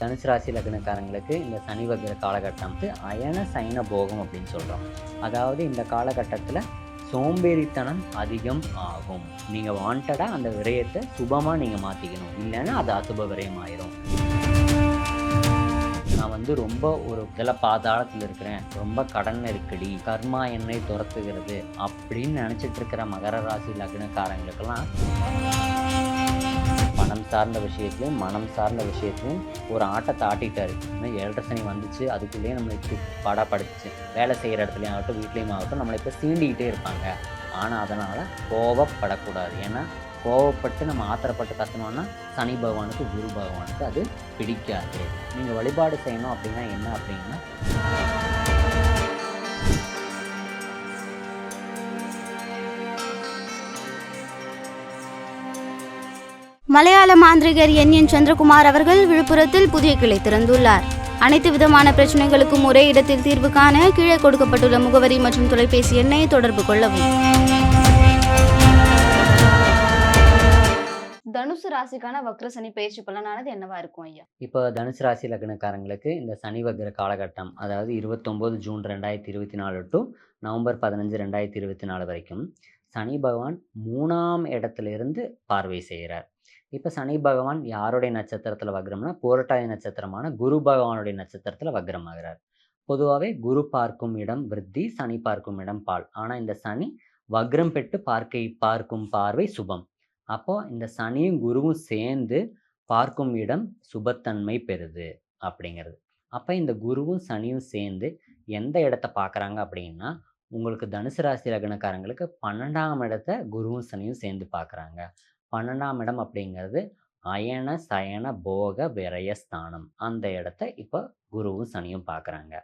தனுசு ராசி லக்னக்காரங்களுக்கு இந்த சனி வக்கிர காலகட்டம் வந்து அயன சைன போகம் அப்படின்னு சொல்கிறோம் அதாவது இந்த காலகட்டத்தில் சோம்பேறித்தனம் அதிகம் ஆகும். நீங்கள் வாண்டடாக அந்த விரயத்தை சுபமாக நீங்கள் மாற்றிக்கணும் இல்லைன்னா அது அசுப விரயம் ஆயிரும் நான் வந்து ரொம்ப ஒரு இதில் பாதாளத்தில் இருக்கிறேன். ரொம்ப கடன் நெருக்கடி கர்மா என்னை துரத்துகிறது அப்படின்னு நினச்சிட்டு இருக்கிற மகர ராசி லக்னக்காரங்களுக்கெல்லாம் பணம் சார்ந்த விஷயத்துலையும் மனம் சார்ந்த விஷயத்தையும் ஒரு ஆட்டத்தை ஆட்டிட்டாரு. இன்னும் ஏழரை சனி வந்துச்சு. அதுக்குள்ளேயே நம்மளுக்கு இப்படி பாடாப்படுத்துச்சு வேலை செய்கிற இடத்துலையும் ஆகட்டும் வீட்லேயும் ஆகட்டும் நம்மளை இப்போ சீண்டிக்கிட்டே இருப்பாங்க. ஆனால் அதனால் கோவப்படக்கூடாது. ஏன்னா கோவப்பட்டு நம்ம ஆத்திரப்பட்டு கத்தணும்னா சனி பகவானுக்கு குரு பகவானுக்கு அது பிடிக்காது. நீங்கள் வழிபாடு செய்யணும் அப்படின்னா என்ன அப்படின்னா மலையாள மாந்திரிகர் என். என். சந்திரகுமார் அவர்கள் விழுப்புரத்தில் புதிய கிளை திறந்துள்ளார். அனைத்து விதமான பிரச்சனைகளுக்கும் ஒரே இடத்தில் தீர்வு காண கீழே கொடுக்கப்பட்டுள்ள முகவரி மற்றும் தொலைபேசி எண்ணை தொடர்பு கொள்ளவும். தனுசு ராசிக்கான வக்ர சனி பயிற்சி பலனானது என்னவா இருக்கும் ஐயா? இப்போ தனுசு ராசி லக்னக்காரங்களுக்கு இந்த சனி வக்ர காலகட்டம் அதாவது இருபத்தொம்போது ஜூன் ரெண்டாயிரத்தி இருபத்தி நாலு டு நவம்பர் பதினஞ்சு ரெண்டாயிரத்தி இருபத்தி நாலு வரைக்கும் சனி பகவான் மூணாம் இடத்துல இருந்து பார்வை செய்கிறார். இப்போ சனி பகவான் யாருடைய நட்சத்திரத்தில் வக்ரம்னா புரட்டாதி நட்சத்திரமான குரு பகவானுடைய நட்சத்திரத்தில் வக்ரமாகிறார். பொதுவாகவே குரு பார்க்கும் இடம் விருத்தி சனி பார்க்கும் இடம் பால். ஆனால் இந்த சனி வக்ரம் பெற்று பார்க்கை பார்க்கும் பார்வை சுபம். அப்போது இந்த சனியும் குருவும் சேர்ந்து பார்க்கும் இடம் சுபத்தன்மை பெறுது அப்படிங்கிறது. அப்போ இந்த குருவும் சனியும் சேர்ந்து எந்த இடத்த பார்க்குறாங்க அப்படின்னா உங்களுக்கு தனுசு ராசி லக்னக்காரங்களுக்கு பன்னெண்டாம் இடத்த குருவும் சனியும் சேர்ந்து பார்க்குறாங்க பன்னெண்டாம் இடம் அப்படிங்கிறது அயன சயன போக விரயஸ்தானம் அந்த இடத்த இப்போ குருவும் சனியும் பார்க்குறாங்க.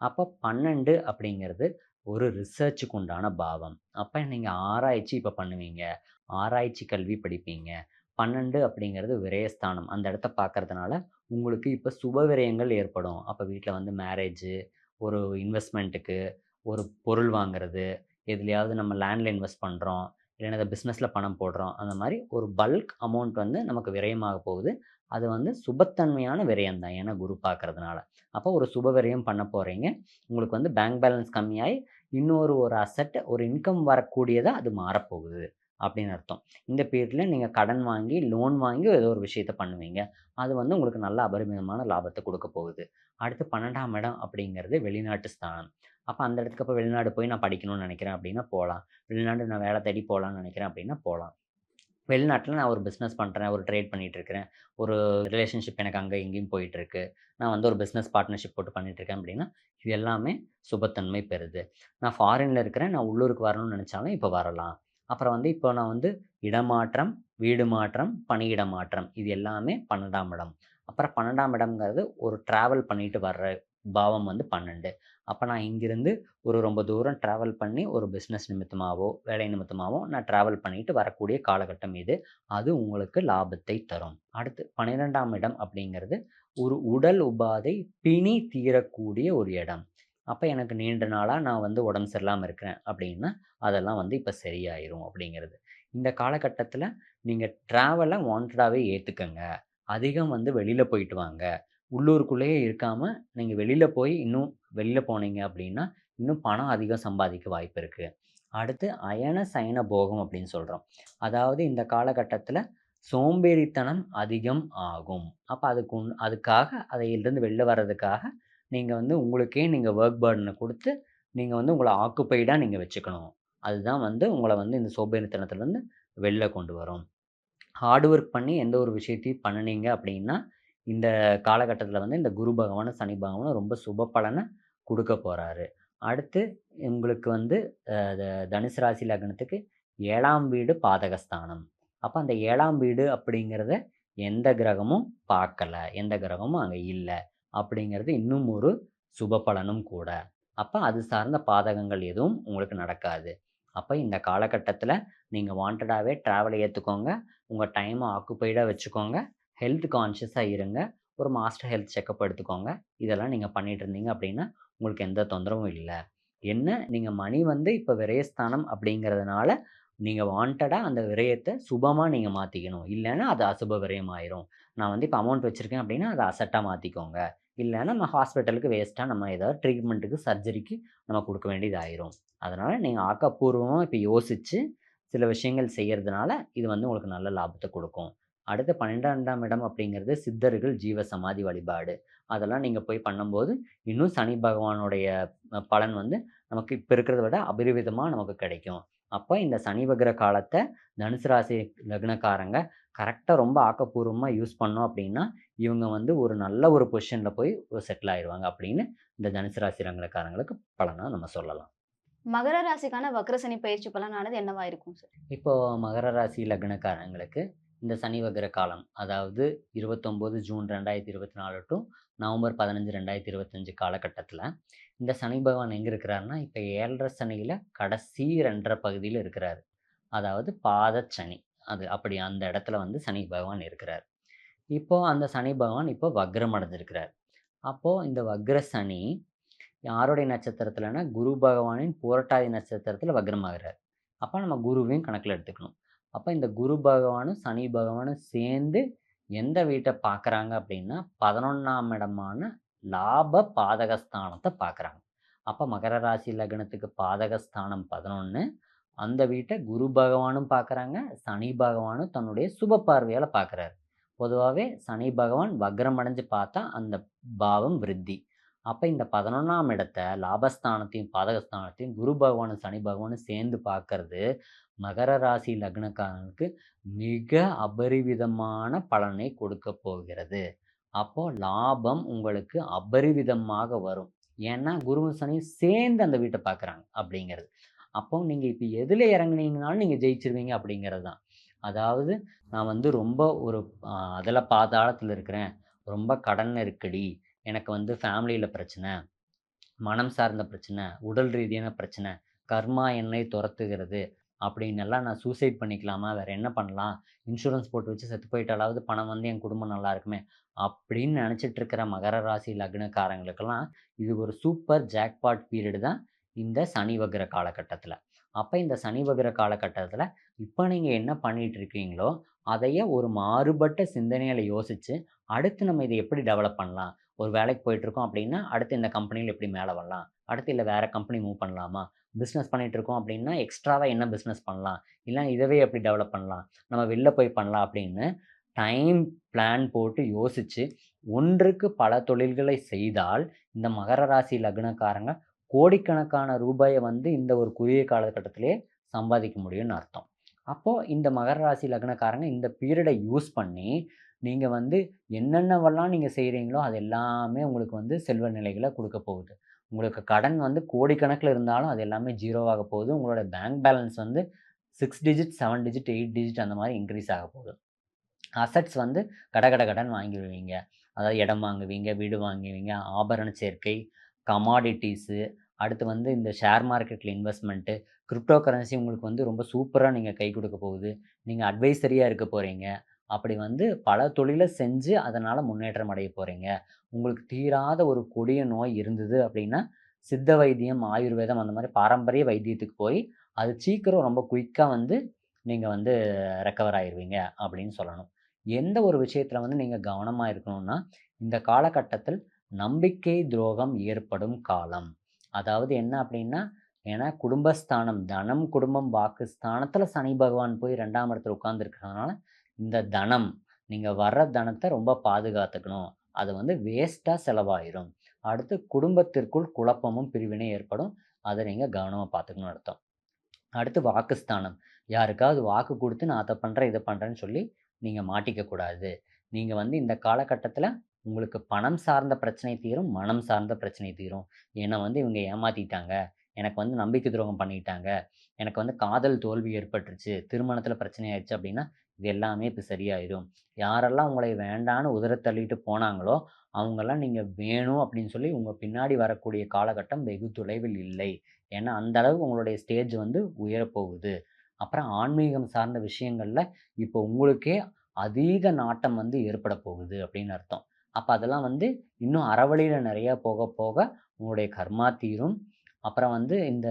அப்போ பன்னெண்டு அப்படிங்கிறது ஒரு ரிசர்ச்சுக்கு உண்டான பாவம். அப்போ நீங்கள் ஆராய்ச்சி இப்போ பண்ணுவீங்க. ஆராய்ச்சி கல்வி படிப்பீங்க. பன்னெண்டு அப்படிங்கிறது விரயஸ்தானம் அந்த இடத்த பார்க்கறதுனால உங்களுக்கு இப்போ சுப விரயங்கள் ஏற்படும். அப்போ வீட்டில் வந்து மேரேஜு ஒரு இன்வெஸ்ட்மெண்ட்டுக்கு ஒரு பொருள் வாங்குறது எதுலையாவது நம்ம லேண்டில் இன்வெஸ்ட் பண்ணுறோம் இல்லைன்னா இந்த பிஸ்னஸில் பணம் போடுறோம். அந்த மாதிரி ஒரு பல்க் அமௌண்ட் வந்து நமக்கு விரயமாக போகுது. அது வந்து சுபத்தன்மையான விரயம் தான். ஏன்னா குரு பார்க்கறதுனால. அப்போ ஒரு சுப விரயம் பண்ண போகிறீங்க உங்களுக்கு வந்து பேங்க் பேலன்ஸ் கம்மியாகி இன்னொரு ஒரு அசட் ஒரு இன்கம் வரக்கூடியதாக அது மாறப்போகுது அப்படின்னு அர்த்தம். இந்த பீரியடில் நீங்கள் கடன் வாங்கி லோன் வாங்கி ஏதோ ஒரு விஷயத்த பண்ணுவீங்க. அது வந்து உங்களுக்கு நல்ல அபரிமிதமான லாபத்தை கொடுக்க போகுது. அடுத்து பன்னெண்டாம் இடம் அப்படிங்கிறது வெளிநாட்டு ஸ்தானம். அப்போ அந்த இடத்துக்கு அப்போ வெளிநாடு போய் நான் படிக்கணும்னு நினைக்கிறேன் அப்படின்னா போகலாம் வெளிநாடு நான் வேலை தேடி போகலான்னு நினைக்கிறேன் அப்படின்னா போகலாம் வெளிநாட்டில் நான் ஒரு பிஸ்னஸ் பண்ணுறேன் ஒரு ட்ரேட் பண்ணிகிட்டு இருக்கிறேன். ஒரு ரிலேஷன்ஷிப் எனக்கு அங்கே இங்கேயும் போயிட்டுருக்கு நான் வந்து ஒரு பிஸ்னஸ் பார்ட்னர்ஷிப் போட்டு பண்ணிகிட்ருக்கேன் அப்படின்னா இது எல்லாமே சுபத்தன்மை பெறுது. நான் ஃபாரினில் இருக்கிறேன் நான் உள்ளூருக்கு வரணும்னு நினச்சாலும் இப்போ வரலாம். அப்புறம் வந்து இப்போ நான் வந்து இடமாற்றம் வீடு மாற்றம் பணியிட மாற்றம் இது எல்லாமே பன்னெண்டாம் இடம். அப்புறம் பன்னெண்டாம் இடம்ங்கிறது ஒரு ட்ராவல் பண்ணிட்டு வர்ற பாவம் வந்து பன்னெண்டு. அப்போ நான் இங்கிருந்து ஒரு ரொம்ப தூரம் ட்ராவல் பண்ணி ஒரு பிஸ்னஸ் நிமித்தமாகவோ வேலை நிமித்தமாகவோ நான் ட்ராவல் பண்ணிட்டு வரக்கூடிய காலகட்டம் இது. அது உங்களுக்கு லாபத்தை தரும். அடுத்து பன்னிரெண்டாம் இடம் அப்படிங்கிறது ஒரு உடல் உபாதை பிணி தீரக்கூடிய ஒரு இடம். அப்போ எனக்கு நீண்ட நாளாக நான் வந்து உடம்பு சரியில்லாமல் இருக்கிறேன் அப்படின்னா அதெல்லாம் வந்து இப்போ சரியாயிரும் அப்படிங்கிறது. இந்த காலகட்டத்தில் நீங்கள் ட்ராவலை வாண்டடாகவே ஏற்றுக்கங்க அதிகம் வந்து வெளியில் போயிட்டு வாங்க. உள்ளூருக்குள்ளேயே இருக்காமல் நீங்கள் வெளியில் போய் இன்னும் வெளியில் போனீங்க அப்படின்னா இன்னும் பணம் அதிகம் சம்பாதிக்க வாய்ப்பு இருக்குது அடுத்து அயன சயன போகம் அப்படின்னு சொல்கிறோம் அதாவது இந்த காலகட்டத்தில் சோம்பேறித்தனம் அதிகம் ஆகும். அப்போ அதுக்கு அதுக்காக அதையிலிருந்து வெளில வர்றதுக்காக நீங்கள் வந்து உங்களுக்கே நீங்கள் ஒர்க் பேர்டனை கொடுத்து நீங்கள் வந்து உங்களை ஆக்குப்பைடாக நீங்கள் வச்சுக்கணும். அதுதான் வந்து உங்களை வந்து இந்த சோம்பேறித்தனத்துலேருந்து வெளில கொண்டு வரும். ஹார்ட் ஒர்க் பண்ணி எந்த ஒரு விஷயத்தையும் பண்ணினீங்க அப்படின்னா இந்த காலகட்டத்தில் வந்து இந்த குரு பகவானும் சனி பகவானும் ரொம்ப சுப பலனை கொடுக்க போகிறாரு அடுத்து உங்களுக்கு வந்து த- தனுசு ராசி லக்னத்துக்கு ஏழாம் வீடு பாதகஸ்தானம். அப்போ அந்த ஏழாம் வீடு அப்படிங்கிறத எந்த கிரகமும் பார்க்கல எந்த கிரகமும் அங்கே இல்லை அப்படிங்கிறது இன்னும் ஒரு சுப பலனும் கூட. அப்போ அது சார்ந்த பாதகங்கள் எதுவும் உங்களுக்கு நடக்காது. அப்போ இந்த காலகட்டத்தில் நீங்கள் வாண்டடாகவே ட்ராவலை ஏற்றுக்கோங்க உங்கள் டைமை ஆக்குப்பைடாக வச்சுக்கோங்க. ஹெல்த் கான்ஷியஸாக இருங்க. ஒரு மாஸ்டர் ஹெல்த் செக்கப் எடுத்துக்கோங்க. இதெல்லாம் நீங்கள் பண்ணிகிட்டு இருந்தீங்க அப்படின்னா உங்களுக்கு எந்த தொந்தரவும் இல்லை. என்ன? நீங்கள் மணி வந்து இப்போ விரயஸ்தானம் அப்படிங்கிறதுனால நீங்கள் வாண்டடாக அந்த விரயத்தை சுபமாக நீங்கள் மாற்றிக்கணும் இல்லைன்னா அது அசுப விரயம் ஆயிரும் நான் வந்து இப்போ அமௌண்ட் வச்சுருக்கேன் அப்படின்னா அதை அசட்டாக மாற்றிக்கோங்க இல்லைன்னா நம்ம ஹாஸ்பிட்டலுக்கு வேஸ்ட்டாக நம்ம ஏதாவது ட்ரீட்மெண்ட்டுக்கு சர்ஜரிக்கு நம்ம கொடுக்க வேண்டியது ஆயிரும் அதனால் நீங்கள் ஆக்கப்பூர்வமாக இப்போ யோசித்து சில விஷயங்கள் செய்கிறதுனால இது வந்து உங்களுக்கு நல்ல லாபத்தை கொடுக்கும். அடுத்து பன்னிரெண்டாம் இடம் அப்படிங்கிறது சித்தர்கள் ஜீவ சமாதி வழிபாடு. அதெல்லாம் நீங்கள் போய் பண்ணும்போது இன்னும் சனி பகவானுடைய பலன் வந்து நமக்கு இப்போ இருக்கிறத விட அபரிவிதமாக நமக்கு கிடைக்கும். அப்போ இந்த சனி வக்ர காலத்தை தனுசு ராசி லக்னக்காரங்க கரெக்டாக ரொம்ப ஆக்கப்பூர்வமாக யூஸ் பண்ணோம் அப்படின்னா இவங்க வந்து ஒரு நல்ல ஒரு பொசிஷனில் போய் செட்டில் ஆயிடுவாங்க அப்படின்னு இந்த தனுசு ராசி லக்னக்காரங்களுக்கு பலனாக நம்ம சொல்லலாம். மகர ராசிக்கான வக்ரசனி பயிற்சி பலனானது என்னவா இருக்கும் சார் இப்போ மகர ராசி லக்னக்காரங்களுக்கு இந்த சனி வக்ர காலம். அதாவது இருபத்தொம்போது ஜூன் ரெண்டாயிரத்தி இருபத்தி நாலு டு நவம்பர் பதினஞ்சு ரெண்டாயிரத்தி இருபத்தஞ்சு காலகட்டத்தில் இந்த சனி பகவான் எங்கே இருக்கிறாருன்னா இப்போ ஏழரை சனியில் கடைசி ரெண்டரை பகுதியில் இருக்கிறார். அதாவது பாதச்சனி அது அப்படி அந்த இடத்துல வந்து சனி பகவான் இருக்கிறார். இப்போது அந்த சனி பகவான் இப்போ வக்ரம் அடைஞ்சிருக்கிறார். அப்போது இந்த வக்ர சனி யாருடைய நட்சத்திரத்தில்னா குரு பகவானின் புரட்டாதி நட்சத்திரத்தில் வக்ரமாகிறார். அப்போ நம்ம குருவையும் கணக்கில் எடுத்துக்கணும். அப்போ இந்த குரு பகவானும் சனி பகவானும் சேர்ந்து எந்த வீட்டை பார்க்குறாங்க அப்படின்னா பதினொன்றாம் இடமான லாப பாதகஸ்தானத்தை பார்க்குறாங்க அப்போ மகர ராசி லக்னத்துக்கு பாதகஸ்தானம் பதினொன்று அந்த வீட்டை குரு பகவானும் பார்க்குறாங்க சனி பகவானும் தன்னுடைய சுப பார்வையால் பார்க்குறாரு பொதுவாகவே சனி பகவான் வக்ரம் அடைஞ்சு பார்த்தா அந்த பாவம் விருத்தி. அப்போ இந்த பதினொன்றாம் இடத்த லாபஸ்தானத்தையும் பாதகஸ்தானத்தையும் குரு பகவானும் சனி பகவானும் சேர்ந்து பார்க்கறது மகர ராசி லக்னக்காரனுக்கு மிக அபரிவிதமான பலனை கொடுக்க போகிறது. அப்போ லாபம் உங்களுக்கு அபரிவிதமாக வரும். ஏன்னா குருவும் சனியும் சேர்ந்து அந்த வீட்டை பார்க்குறாங்க அப்படிங்கிறது. அப்போ நீங்கள் இப்போ எதில் இறங்குனீங்கனாலும் நீங்கள் ஜெயிச்சிருவீங்க அப்படிங்கிறது தான். அதாவது நான் வந்து ரொம்ப ஒரு அதில் பாதாளத்தில் இருக்கிறேன். ரொம்ப கடன் நெருக்கடி. எனக்கு வந்து ஃபேமிலியில் பிரச்சனை. மனம் சார்ந்த பிரச்சனை. உடல் ரீதியான பிரச்சனை. கர்மா என்னை துரத்துகிறது. அப்படின்னு எல்லாம் நான் சூசைட் பண்ணிக்கலாமா? வேறு என்ன பண்ணலாம்? இன்சூரன்ஸ் போட்டு வச்சு செத்து போயிட்டாலாவது பணம் வந்து என் குடும்பம் நல்லா இருக்குமே? அப்படின்னு நினச்சிட்டு இருக்கிற மகர ராசி லக்னக்காரங்களுக்கெல்லாம் இது ஒரு சூப்பர் ஜாக்பாட் பீரியடு தான் இந்த சனி வக்ர காலகட்டத்தில். அப்போ இந்த சனி வக்ர காலகட்டத்தில் இப்போ நீங்கள் என்ன பண்ணிட்டு இருக்கீங்களோ அதையே ஒரு மாறுபட்ட சிந்தனையில் யோசித்து அடுத்து நம்ம இதை எப்படி டெவலப் பண்ணலாம்? ஒரு வேலைக்கு போயிட்டுருக்கோம் அப்படின்னா அடுத்து இந்த கம்பெனியில் எப்படி மேலே வரலாம்? அடுத்து இல்லை வேறு கம்பெனி மூவ் பண்ணலாமா? பிஸ்னஸ் பண்ணிகிட்ருக்கோம் இருக்கோம் அப்படின்னா எக்ஸ்ட்ராவாக என்ன பிஸ்னஸ் பண்ணலாம்? இல்லை இதவே எப்படி டெவலப் பண்ணலாம்? நம்ம வெளில போய் பண்ணலாம் அப்படின்னு டைம் பிளான் போட்டு யோசித்து ஒன்றுக்கு பல தொழில்களை செய்தால் இந்த மகர ராசி லக்னக்காரங்க கோடிக்கணக்கான ரூபாயை வந்து இந்த ஒரு குறுகிய காலகட்டத்திலே சம்பாதிக்க முடியும்னு அர்த்தம். அப்போது இந்த மகர ராசி லக்னக்காரங்க இந்த பீரியடை யூஸ் பண்ணி நீங்கள் வந்து என்னென்னவெல்லாம் நீங்கள் செய்கிறீங்களோ அது எல்லாமே உங்களுக்கு வந்து செல்வ நிலைகளை கொடுக்க போகுது. உங்களுக்கு கடன் வந்து கோடிக்கணக்கில் இருந்தாலும் அது எல்லாமே ஜீரோவாக போகுது. உங்களோட பேங்க் பேலன்ஸ் வந்து six digit seven digit eight digit அந்த மாதிரி இன்க்ரீஸ் ஆக போகுது. அசட்ஸ் வந்து கட கட கடன் வாங்கிடுவீங்க. அதாவது இடம் வாங்குவீங்க வீடு வாங்குவீங்க ஆபரண சேர்க்கை கமாடிட்டிஸு அடுத்து வந்து இந்த ஷேர் மார்க்கெட்டில் இன்வெஸ்ட்மெண்ட்டு கிரிப்டோ கரன்சி உங்களுக்கு வந்து ரொம்ப சூப்பராக நீங்கள் கை கொடுக்க போகுது. நீங்கள் அட்வைசரியாக இருக்க போகிறீங்க அப்படி வந்து பல தொழிலை செஞ்சு அதனால் முன்னேற்றம் அடைய போகிறீங்க உங்களுக்கு தீராத ஒரு கொடிய நோய் இருந்தது அப்படின்னா சித்த வைத்தியம் ஆயுர்வேதம் அந்த மாதிரி பாரம்பரிய வைத்தியத்துக்கு போய் அது சீக்கிரம் ரொம்ப குயிக்காக வந்து நீங்கள் வந்து ரெக்கவர் ஆயிடுவீங்க அப்படின்னு சொல்லணும். எந்த ஒரு விஷயத்தில் வந்து நீங்கள் கவனமாக இருக்கணும்னா இந்த காலகட்டத்தில் நம்பிக்கை துரோகம் ஏற்படும் காலம். அதாவது என்ன அப்படின்னா ஏன்னா குடும்பஸ்தானம் தனம் குடும்பம் வாக்கு ஸ்தானத்தில் சனி பகவான் போய் ரெண்டாம் இடத்துல உட்கார்ந்துருக்கிறதுனால இந்த தனம் நீங்கள் வர்ற தனத்தை ரொம்ப பாதுகாத்துக்கணும். அது வந்து வேஸ்ட்டாக செலவாயிரும். அடுத்து குடும்பத்திற்குள் குழப்பமும் பிரிவினை ஏற்படும். அதை நீங்கள் கவனமாக பார்த்துக்கணும் அர்த்தம். அடுத்து வாக்குஸ்தானம். யாருக்காவது வாக்கு கொடுத்து நான் அதை பண்ணுறேன் இதை பண்ணுறேன்னு சொல்லி நீங்கள் மாட்டிக்கக்கூடாது நீங்கள் வந்து இந்த காலகட்டத்தில் உங்களுக்கு பணம் சார்ந்த பிரச்சனை தீரும் மனம் சார்ந்த பிரச்சனை தீரும். என்னை வந்து இவங்க ஏமாற்றிட்டாங்க எனக்கு வந்து நம்பிக்கை துரோகம் பண்ணிட்டாங்க. எனக்கு வந்து காதல் தோல்வி ஏற்பட்டுருச்சு. திருமணத்தில் பிரச்சனை ஆயிடுச்சு அப்படின்னா இது எல்லாமே இப்போ சரியாயிடும் யாரெல்லாம் உங்களை வேண்டான்னு உதற தள்ளிட்டு போனாங்களோ அவங்கெல்லாம் நீங்கள் வேணும் அப்படின்னு சொல்லி உங்கள் பின்னாடி வரக்கூடிய காலகட்டம் வெகு தொலைவில் இல்லை. ஏன்னா அந்த அளவுக்கு உங்களுடைய ஸ்டேஜ் வந்து உயரப்போகுது. அப்புறம் ஆன்மீகம் சார்ந்த விஷயங்களில் இப்போ உங்களுக்கே அதிக நாட்டம் வந்து ஏற்பட போகுது அப்படின்னு அர்த்தம். அப்போ அதெல்லாம் வந்து இன்னும் அறவழியில் நிறையா போக போக உங்களுடைய கர்மா தீரும். அப்புறம் வந்து இந்த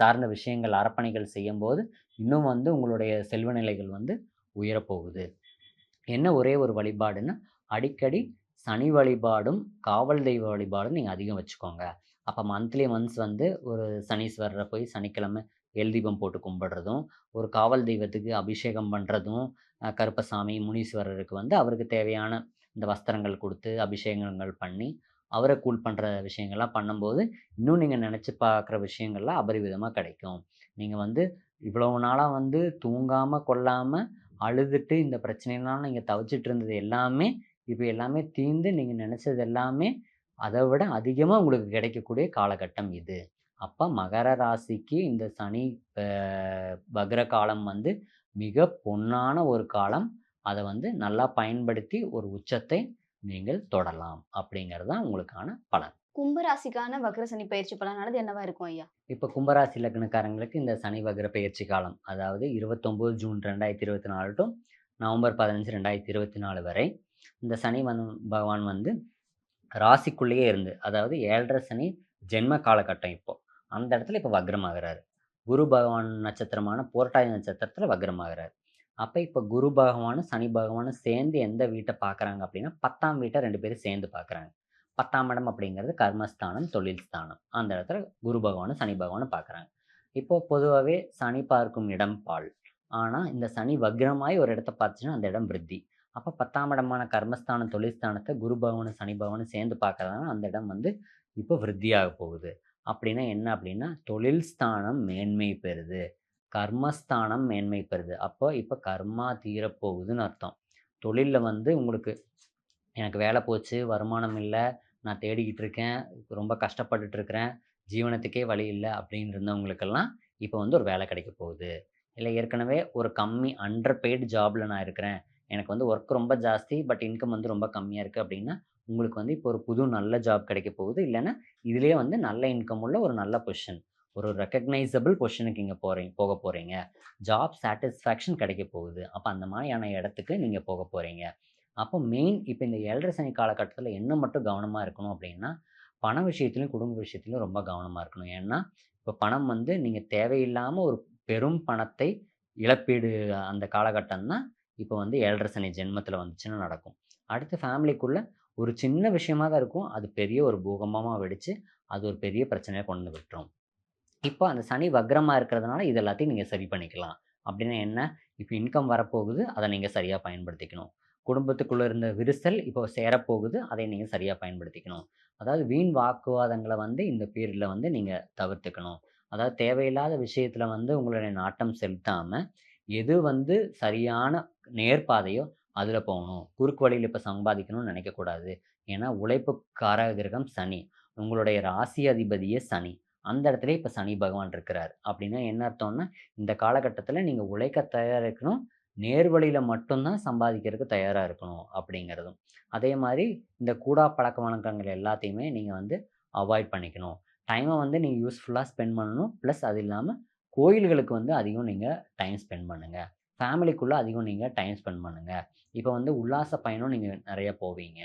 சார்ந்த விஷயங்கள் அர்ப்பணிகள் செய்யும்போது இன்னும் வந்து உங்களுடைய செல்வ நிலைகள் வந்து உயரப்போகுது. என்ன ஒரே ஒரு வழிபாடுன்னா அடிக்கடி சனி வழிபாடும் காவல் தெய்வ வழிபாடும் நீங்கள் அதிகம் வச்சுக்கோங்க. அப்போ மந்த்லி ஒன்ஸ் வந்து ஒரு சனீஸ்வரரை போய் சனிக்கிழமை எல் தீபம் போட்டு கும்பிடுறதும் ஒரு காவல் தெய்வத்துக்கு அபிஷேகம் பண்ணுறதும் கருப்பசாமி முனீஸ்வரருக்கு வந்து அவருக்கு தேவையான இந்த வஸ்திரங்கள் கொடுத்து அபிஷேகங்கள் பண்ணி அவரை கூல் பண்ணுற விஷயங்கள்லாம் பண்ணும்போது இன்னும் நீங்கள் நினச்சி பார்க்குற விஷயங்கள்லாம் அபரிவிதமாக கிடைக்கும். நீங்கள் வந்து இவ்வளவு நாளாக வந்து தூங்காமல் கொள்ளாமல் அழுதுட்டு இந்த பிரச்சனைலாம் நீங்கள் தவிச்சிட்டு இருந்தது எல்லாமே இப்போ எல்லாமே தீர்ந்து நீங்கள் நினச்சது எல்லாமே அதை விட அதிகமாக உங்களுக்கு கிடைக்கக்கூடிய காலகட்டம் இது. அப்போ மகர ராசிக்கு இந்த சனி பக்ர காலம் வந்து மிக பொன்னான ஒரு காலம். அதை வந்து நல்லா பயன்படுத்தி ஒரு உச்சத்தை நீங்கள் தொடலாம் அப்படிங்கிறது தான் உங்களுக்கான பலன். கும்பராசிக்கான வக்ர சனி பயிற்சி பலனானது என்னவா இருக்கும் ஐயா? இப்போ கும்பராசி லக்னக்காரங்களுக்கு இந்த சனி வக்ர பயிற்சி காலம். அதாவது இருபத்தொம்போது ஜூன் ரெண்டாயிரத்தி இருபத்தி நாலு டு நவம்பர் பதினஞ்சு ரெண்டாயிரத்தி இருபத்தி நாலு வரை இந்த சனி வந்து பகவான் வந்து ராசிக்குள்ளேயே இருந்து அதாவது ஏழரை சனி ஜென்ம காலகட்டம் இப்போ. அந்த இடத்துல இப்போ வக்ரமாகிறாரு. குரு பகவான் நட்சத்திரமான போர்ட்டாதி நட்சத்திரத்தில் வக்ரமாகிறார். அப்போ இப்போ குரு பகவானும் சனி பகவானும் சேர்ந்து எந்த வீட்டை பார்க்குறாங்க அப்படின்னா பத்தாம் வீட்டை ரெண்டு பேரும் சேர்ந்து பார்க்குறாங்க பத்தாம் இடம் அப்படிங்கிறது கர்மஸ்தானம் தொழில் ஸ்தானம். அந்த இடத்துல குரு பகவானும் சனி பகவானும் பார்க்குறாங்க. இப்போ பொதுவாகவே சனி பார்க்கும் இடம் பால். ஆனால் இந்த சனி வக்ரமாய் ஒரு இடத்த பார்த்துச்சுன்னா அந்த இடம் விருத்தி. அப்போ பத்தாம் இடமான கர்மஸ்தானம் தொழில்ஸ்தானத்தை குரு பகவானும் சனி பகவானும் சேர்ந்து பார்க்கறதுனால அந்த இடம் வந்து இப்போ விருத்தியாக போகுது. அப்படின்னா என்ன அப்படின்னா தொழில் ஸ்தானம் மேன்மை பெறுது. கர்மஸ்தானம் மேன்மை பெறுது. அப்போ இப்போ கர்மா தீரப்போகுதுன்னு அர்த்தம். தொழிலில் வந்து உங்களுக்கு எனக்கு வேலை போச்சு வருமானம் இல்லை நான் தேடிக்கிட்டு இருக்கேன் ரொம்ப கஷ்டப்பட்டுட்டு இருக்கிறேன் ஜீவனத்துக்கே வழி இல்லை அப்படின்னு இருந்தவங்களுக்கெல்லாம் இப்போ வந்து ஒரு வேலை கிடைக்க போகுது. இல்லை ஏற்கனவே ஒரு கம்மி அண்டர் பெய்டு ஜாபில் நான் இருக்கிறேன். எனக்கு வந்து ஒர்க் ரொம்ப ஜாஸ்தி பட் இன்கம் வந்து ரொம்ப கம்மியாக இருக்குது அப்படின்னா உங்களுக்கு வந்து இப்போ ஒரு புது நல்ல ஜாப் கிடைக்க போகுது. இல்லைன்னா இதுலேயே வந்து நல்ல இன்கம் உள்ள ஒரு நல்ல பொசிஷன் ஒரு ரெக்கக்னைசபிள் பொசிஷனுக்கு இங்கே போகிறீங்க போக போகிறீங்க ஜாப் சாட்டிஸ்ஃபேக்ஷன் கிடைக்க போகுது. அப்போ அந்த மாதிரியான இடத்துக்கு நீங்கள் போக போகிறீங்க அப்போ மெயின் இப்போ இந்த ஏழரை சனி காலகட்டத்தில் என்ன மட்டும் கவனமாக இருக்கணும் அப்படின்னா பண விஷயத்துலையும் குடும்ப விஷயத்துலையும் ரொம்ப கவனமாக இருக்கணும். ஏன்னா இப்போ பணம் வந்து நீங்கள் தேவையில்லாமல் ஒரு பெரும் பணத்தை இழப்பீடு அந்த காலகட்டம் தான் இப்போ வந்து ஏழரை சனி ஜென்மத்தில் வந்துச்சுன்னா நடக்கும். அடுத்து ஃபேமிலிக்குள்ளே ஒரு சின்ன விஷயமா தான் இருக்கும். அது பெரிய ஒரு பூகம்பமாக வெடித்து அது ஒரு பெரிய பிரச்சனையை கொண்டு வந்து விட்டுரும். இப்போ அந்த சனி வக்ரமாக இருக்கிறதுனால இது எல்லாத்தையும் நீங்கள் சரி பண்ணிக்கலாம். அப்படின்னா என்ன? இப்போ இன்கம் வரப்போகுது அதை நீங்கள் சரியாக பயன்படுத்திக்கணும். குடும்பத்துக்குள்ளே இருந்த விரிசல் இப்போ சேரப்போகுது. அதை நீங்கள் சரியாக பயன்படுத்திக்கணும். அதாவது வீண் வாக்குவாதங்களை வந்து இந்த பீரியடில் வந்து நீங்கள் தவிர்த்துக்கணும். அதாவது தேவையில்லாத விஷயத்தில் வந்து உங்களுடைய நாட்டம் செலுத்தாமல் எது வந்து சரியான நேர்பாதையோ அதில் போகணும். குறுக்கு வழியில் இப்போ சம்பாதிக்கணும்னு நினைக்கக்கூடாது. ஏன்னா உழைப்பு காரகிரகம் சனி. உங்களுடைய ராசி அதிபதியே சனி. அந்த இடத்துல இப்போ சனி பகவான் இருக்கிறார். அப்படின்னா என்ன அர்த்தம்னா இந்த காலகட்டத்தில் நீங்கள் உழைக்க தயாராக இருக்கணும். நேர்வழியில் மட்டும்தான் சம்பாதிக்கிறதுக்கு தயாராக இருக்கணும் அப்படிங்கிறதும். அதே மாதிரி இந்த கூடா பழக்க வழக்கங்கள் எல்லாத்தையுமே நீங்கள் வந்து அவாய்ட் பண்ணிக்கணும். டைமை வந்து நீங்கள் யூஸ்ஃபுல்லாக ஸ்பெண்ட் பண்ணணும். ப்ளஸ் அது இல்லாமல் கோயில்களுக்கு வந்து அதிகம் நீங்கள் டைம் ஸ்பெண்ட் பண்ணுங்கள் ஃபேமிலிக்குள்ளே அதிகம் நீங்கள் டைம் ஸ்பெண்ட் பண்ணுங்கள் இப்போ வந்து உல்லாச பயணம் நீங்கள் நிறைய போவீங்க.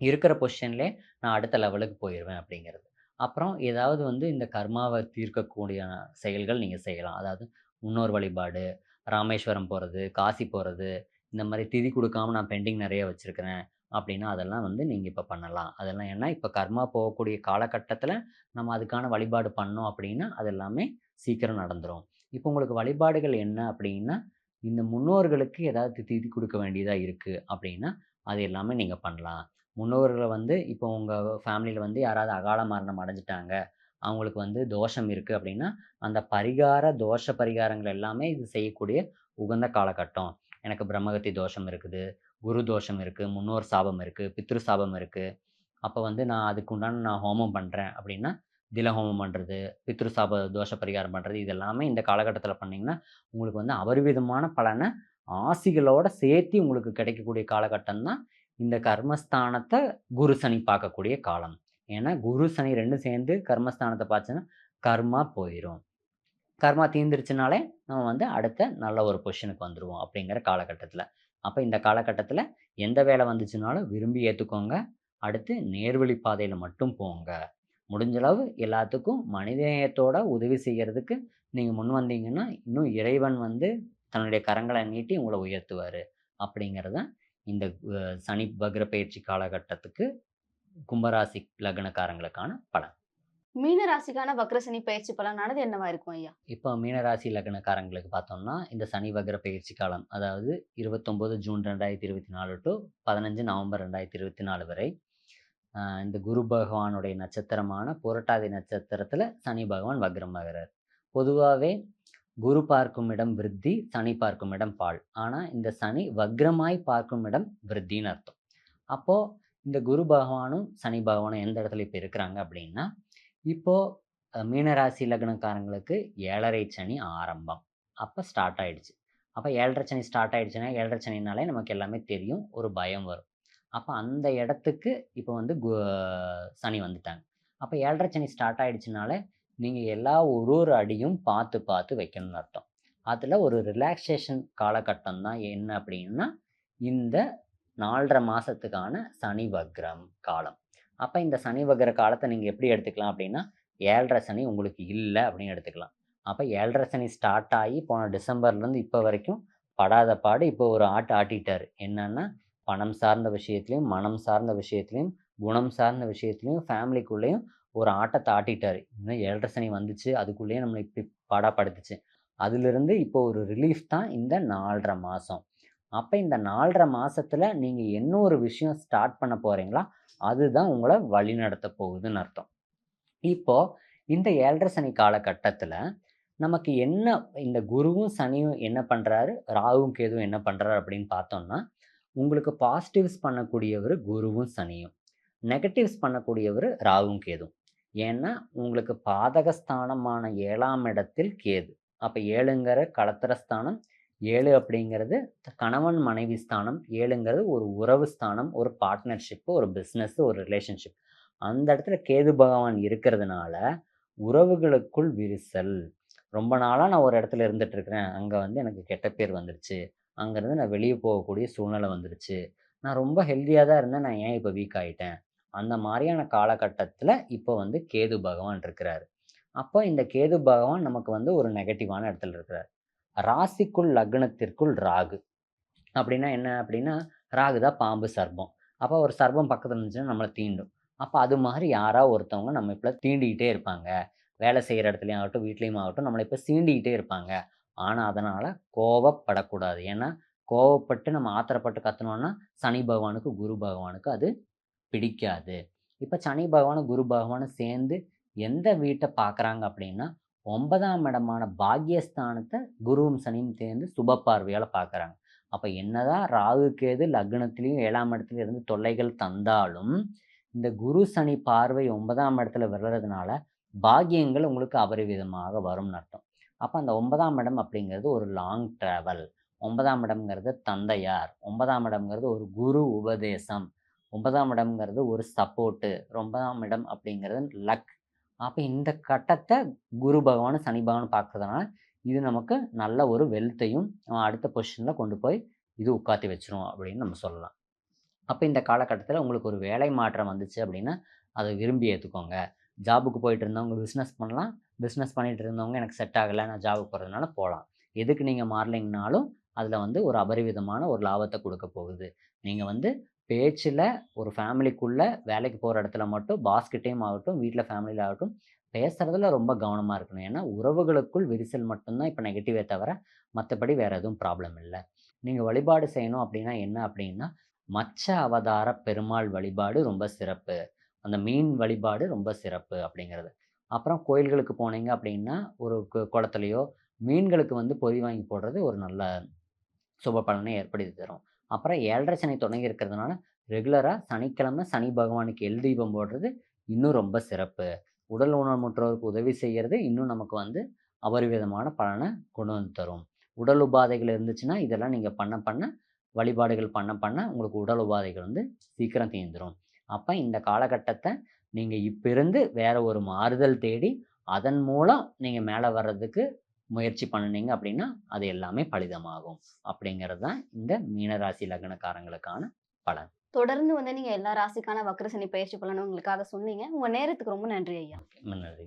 இருக்கிற பொசிஷன்லே நான் அடுத்த லெவலுக்கு போயிடுவேன் அப்படிங்கிறது. அப்புறம் ஏதாவது வந்து இந்த கர்மாவை தீர்க்கக்கூடிய செயல்கள் நீங்கள் செய்யலாம். அதாவது முன்னோர் வழிபாடு ராமேஸ்வரம் போகிறது காசி போகிறது இந்த மாதிரி திதி கொடுக்காம நான் பெண்டிங் நிறைய வச்சுருக்கிறேன் அப்படின்னா அதெல்லாம் வந்து நீங்கள் இப்போ பண்ணலாம். அதெல்லாம் ஏன்னா இப்போ கர்மா போகக்கூடிய காலகட்டத்தில் நம்ம அதுக்கான வழிபாடு பண்ணோம் அப்படின்னா அது எல்லாமே சீக்கிரம் நடந்துடும் இப்போ உங்களுக்கு வழிபாடுகள் என்ன அப்படின்னா இந்த முன்னோர்களுக்கு ஏதாவது திதி கொடுக்க வேண்டியதாக இருக்குது அப்படின்னா அது எல்லாமே நீங்கள் பண்ணலாம். முன்னோர்களை வந்து இப்போ உங்கள் ஃபேமிலியில் வந்து யாராவது அகால மரணம் அடைஞ்சிட்டாங்க அவங்களுக்கு வந்து தோஷம் இருக்குது அப்படின்னா அந்த பரிகார தோஷ பரிகாரங்கள் எல்லாமே இது செய்யக்கூடிய உகந்த காலகட்டம். எனக்கு பிரம்மகத்தி தோஷம் இருக்குது குரு தோஷம் இருக்குது முன்னோர் சாபம் இருக்குது பித்ரு சாபம் இருக்குது அப்போ வந்து நான் அதுக்கு உண்டான நான் ஹோமம் பண்ணுறேன் அப்படின்னா தில ஹோமம் பண்ணுறது பித்ரு சாப தோஷ பரிகாரம் பண்ணுறது இது எல்லாமே இந்த காலகட்டத்தில் பண்ணிங்கன்னா உங்களுக்கு வந்து அபரிவிதமான பலனை ஆசிகளோட சேர்த்து உங்களுக்கு கிடைக்கக்கூடிய காலகட்டம் தான் இந்த கர்மஸ்தானத்தை குரு சனி பார்க்கக்கூடிய காலம். ஏன்னா குரு சனி ரெண்டும் சேர்ந்து கர்மஸ்தானத்தை பார்த்துன்னா கர்மா போயிடும் கர்மா தீர்ந்துருச்சுனாலே நம்ம வந்து அடுத்த நல்ல ஒரு பொசிஷனுக்கு வந்துடுவோம் அப்படிங்கிற காலகட்டத்தில். அப்போ இந்த காலகட்டத்தில் எந்த வேலை வந்துச்சுனாலும் விரும்பி ஏற்றுக்கோங்க அடுத்து நேர்வழி பாதையில் மட்டும் போங்க. முடிஞ்சளவு எல்லாத்துக்கும் மனிதநேயத்தோட உதவி செய்கிறதுக்கு நீங்கள் முன் வந்தீங்கன்னா இன்னும் இறைவன் வந்து தன்னுடைய கரங்களை நீட்டி உங்களை உயர்த்துவார். அப்படிங்கிறது தான் இந்த சனி பகிர பயிற்சி காலகட்டத்துக்கு கும்பராசி லக்னக்காரங்களுக்கான பலன். மீன ராசிக்கான வக்ரசனி பயிற்சி பலனானது என்னவா இருக்கும் ஐயா? இப்போ மீனராசி லக்னக்காரங்களுக்கு பார்த்தோம்னா இந்த சனி வக்ர பயிற்சி காலம் அதாவது இருபத்தொம்போது ஜூன் ரெண்டாயிரத்தி இருபத்தி நாலு டு பதினஞ்சு நவம்பர் ரெண்டாயிரத்தி இருபத்தி நாலு வரை இந்த குரு பகவானுடைய நட்சத்திரமான புரட்டாதி நட்சத்திரத்தில் சனி பகவான் வக்ரமாகிறார். பொதுவாகவே குரு பார்க்கும் இடம் விருத்தி சனி பார்க்கும் இடம் பால். ஆனால் இந்த சனி வக்ரமாய் பார்க்கும் இடம் விருத்தின்னு அர்த்தம். அப்போது இந்த குரு பகவானும் சனி பகவானும் எந்த இடத்துல இப்போ இருக்கிறாங்க அப்படின்னா இப்போது மீனராசி லக்னக்காரங்களுக்கு ஏழரை சனி ஆரம்பம். அப்போ ஸ்டார்ட் ஆகிடுச்சு அப்போ ஏழரை சனி ஸ்டார்ட் ஆகிடுச்சுன்னா ஏழரை சனினாலே நமக்கு எல்லாமே தெரியும் ஒரு பயம் வரும். அப்போ அந்த இடத்துக்கு இப்போ வந்து கு சனி வந்துட்டாங்க. அப்போ ஏழரை சனி ஸ்டார்ட் ஆகிடுச்சுனாலே நீங்கள் எல்லா ஒரு ஒரு அடியும் பார்த்து பார்த்து வைக்கணும்னு அர்த்தம். அதில் ஒரு ரிலாக்ஸேஷன் காலகட்டம் தான் என்ன அப்படின்னா இந்த நாலரை மாதத்துக்கான சனி வக்ரம் காலம். அப்போ இந்த சனி வக்ர காலத்தை நீங்கள் எப்படி எடுத்துக்கலாம் அப்படின்னா ஏழரை சனி உங்களுக்கு இல்லை அப்படின்னு எடுத்துக்கலாம். அப்போ ஏழரை சனி ஸ்டார்ட் ஆகி போன டிசம்பர்லேருந்து இப்போ வரைக்கும் படாத பாடு இப்போ ஒரு ஆட்டு ஆட்டிட்டார். என்னன்னா பணம் சார்ந்த விஷயத்துலையும் மனம் சார்ந்த விஷயத்துலையும் குணம் சார்ந்த விஷயத்துலையும் ஃபேமிலிக்குள்ளேயும் ஒரு ஆட்டத்தை ஆட்டிட்டார். இன்னும் ஏழரை சனி வந்துச்சு அதுக்குள்ளேயே நம்மளை இப்படி பாடாப்படுத்துச்சு. அதுலேருந்து இப்போ ஒரு ரிலீஃப் தான் இந்த நாலரை மாதம் அப்போ இந்த நாலரை மாதத்தில் நீங்கள் என்ன ஒரு விஷயம் ஸ்டார்ட் பண்ண போகிறீங்களா அதுதான் உங்களை வழிநடத்த போகுதுன்னு அர்த்தம். இப்போது இந்த ஏழரை சனி காலகட்டத்தில் நமக்கு என்ன இந்த குருவும் சனியும் என்ன பண்ணுறாரு ராகுவும் கேதுவும் என்ன பண்ணுறாரு அப்படின்னு பார்த்தோம்னா உங்களுக்கு பாசிட்டிவ்ஸ் பண்ணக்கூடியவர் குருவும் சனியும். நெகட்டிவ்ஸ் பண்ணக்கூடியவர் ராகுவும் கேதும் ஏன்னா உங்களுக்கு பாதகஸ்தானமான ஏழாம் இடத்தில் கேது. அப்போ ஏழுங்கிற களத்திர ஸ்தானம் ஏழு அப்படிங்கிறது கணவன் மனைவி ஸ்தானம் ஏழுங்கிறது ஒரு உறவு ஸ்தானம் ஒரு பார்ட்னர்ஷிப்பு ஒரு பிஸ்னஸ் ஒரு ரிலேஷன்ஷிப் அந்த இடத்துல கேது பகவான் இருக்கிறதுனால உறவுகளுக்குள் விரிசல். ரொம்ப நாளாக நான் ஒரு இடத்துல இருந்துட்டு இருக்கிறேன். அங்கே வந்து எனக்கு கெட்ட பேர் வந்துருச்சு. அங்கேருந்து நான் வெளியே போகக்கூடிய சூழ்நிலை வந்துருச்சு. நான் ரொம்ப ஹெல்த்தியாக தான் இருந்தேன். நான் ஏன் இப்போ வீக் ஆகிட்டேன் அந்த மாதிரியான காலகட்டத்தில் இப்போ வந்து கேது பகவான் இருக்கிறாரு. அப்போ இந்த கேது பகவான் நமக்கு வந்து ஒரு நெகட்டிவான இடத்துல இருக்கிறார். ராசிக்குள் லக்னத்திற்குள் ராகு. அப்படின்னா என்ன? அப்படின்னா ராகு தான் பாம்பு சர்ப்பம் அப்போ ஒரு சர்ப்பம் பக்கத்தில் இருந்துச்சுன்னா நம்மளை தீண்டும். அப்போ அது மாதிரி யாராவது ஒருத்தவங்க நம்ம இப்போ தீண்டிக்கிட்டே இருப்பாங்க. வேலை செய்கிற இடத்துலையும் ஆகட்டும் வீட்லேயும் ஆகட்டும் நம்மளை இப்போ சீண்டிக்கிட்டே இருப்பாங்க. ஆனால் அதனால் கோவப்படக்கூடாது. ஏன்னா கோவப்பட்டு நம்ம ஆத்திரப்பட்டு கற்றுனோன்னா சனி பகவானுக்கு குரு பகவானுக்கு அது பிடிக்காது. இப்போ சனி பகவானும் குரு பகவானும் சேர்ந்து எந்த வீட்டை பார்க்குறாங்க அப்படின்னா ஒன்பதாம் இடமான பாக்யஸ்தானத்தை குருவும் சனியும் சேர்ந்து சுப பார்வையால் பார்க்குறாங்க. அப்போ என்னதான் ராகு கேது லக்னத்திலையும் ஏழாம் இடத்துல இருந்து தொல்லைகள் தந்தாலும் இந்த குரு சனி பார்வை ஒன்பதாம் இடத்துல வர்றதுனால பாக்கியங்கள் உங்களுக்கு அபரிவிதமாக வரும்னு அர்த்தம். அப்போ அந்த ஒன்பதாம் இடம் அப்படிங்கிறது ஒரு லாங் ட்ராவல் ஒன்பதாம் இடம்ங்கிறது தந்தையார். ஒன்பதாம் இடம்ங்கிறது ஒரு குரு உபதேசம். ஒன்பதாம் இடம்ங்கிறது ஒரு சப்போர்ட்டு ஒன்பதாம் இடம் அப்படிங்கிறது லக் அப்போ இந்த கட்டத்தை குரு பகவான் சனி பகவான் பார்க்கறதுனால இது நமக்கு நல்ல ஒரு வெல்த்தையும் அடுத்த பொசிஷனில் கொண்டு போய் இது உட்காத்தி வச்சிரும் அப்படின்னு நம்ம சொல்லலாம். அப்போ இந்த காலகட்டத்தில் உங்களுக்கு ஒரு வேலை மாற்றம் வந்துச்சு அப்படின்னா அதை விரும்பி ஏற்றுக்கோங்க ஜாபுக்கு போயிட்டு இருந்தவங்க பிஸ்னஸ் பண்ணலாம். பிஸ்னஸ் பண்ணிட்டு இருந்தவங்க எனக்கு செட் ஆகலை நான் ஜாபுக்கு போகிறதுனால போகலாம் எதுக்கு நீங்கள் மாறலைங்கனாலும் அதில் வந்து ஒரு அபரிவிதமான ஒரு லாபத்தை கொடுக்க போகுது. நீங்கள் வந்து பேச்சில் ஒரு ஃபேமிலிக்குள்ளே வேலைக்கு போகிற இடத்துல மட்டும் பாஸ்கிட்டையும் ஆகட்டும் வீட்டில் ஃபேமிலியில் ஆகட்டும் பேசுகிறதுல ரொம்ப கவனமாக இருக்கணும். ஏன்னா உறவுகளுக்குள் விரிசல் மட்டும்தான் இப்போ நெகட்டிவே தவிர மற்றபடி வேறு எதுவும் ப்ராப்ளம் இல்லை. நீங்கள் வழிபாடு செய்யணும் அப்படின்னா என்ன அப்படின்னா மச்ச அவதார பெருமாள் வழிபாடு ரொம்ப சிறப்பு. அந்த மீன் வழிபாடு ரொம்ப சிறப்பு அப்படிங்கிறது. அப்புறம் கோயில்களுக்கு போனீங்க அப்படின்னா ஒரு கு- குளத்துலையோ மீன்களுக்கு வந்து பொறி வாங்கி போடுறது ஒரு நல்ல சுப பலனை ஏற்படுத்தி தரும். அப்புறம் ஏழரை சனி தொடங்கி இருக்கிறதுனால ரெகுலராக சனிக்கிழமை சனி பகவானுக்கு எல் தீபம் போடுறது இன்னும் ரொம்ப சிறப்பு. உடல் ஊனமுற்றோருக்கு உதவி செய்கிறது இன்னும் நமக்கு வந்து அபரிவிதமான பலனை கொண்டு வந்து தரும். உடல் உபாதைகள் இருந்துச்சுன்னா இதெல்லாம் நீங்கள் பண்ண பண்ண வழிபாடுகள் பண்ண பண்ண உங்களுக்கு உடல் உபாதைகள் வந்து சீக்கிரம் தீர்ந்துடும் அப்போ இந்த காலகட்டத்தை நீங்கள் இப்போ இருந்து வேற ஒரு மாறுதல் தேடி அதன் மூலம் நீங்கள் மேலே வர்றதுக்கு முயற்சி பண்ணுனீங்க அப்படின்னா அது எல்லாமே பலிதமாகும். அப்படிங்கிறது தான் இந்த மீனராசி லக்னக்காரங்களுக்கான பலன். தொடர்ந்து வந்து நீங்க எல்லா ராசிக்கான வக்ரசனி பயிற்சி பலனும் உங்களுக்காக சொன்னீங்க. உங்க நேரத்துக்கு ரொம்ப நன்றி ஐயா. நன்றி.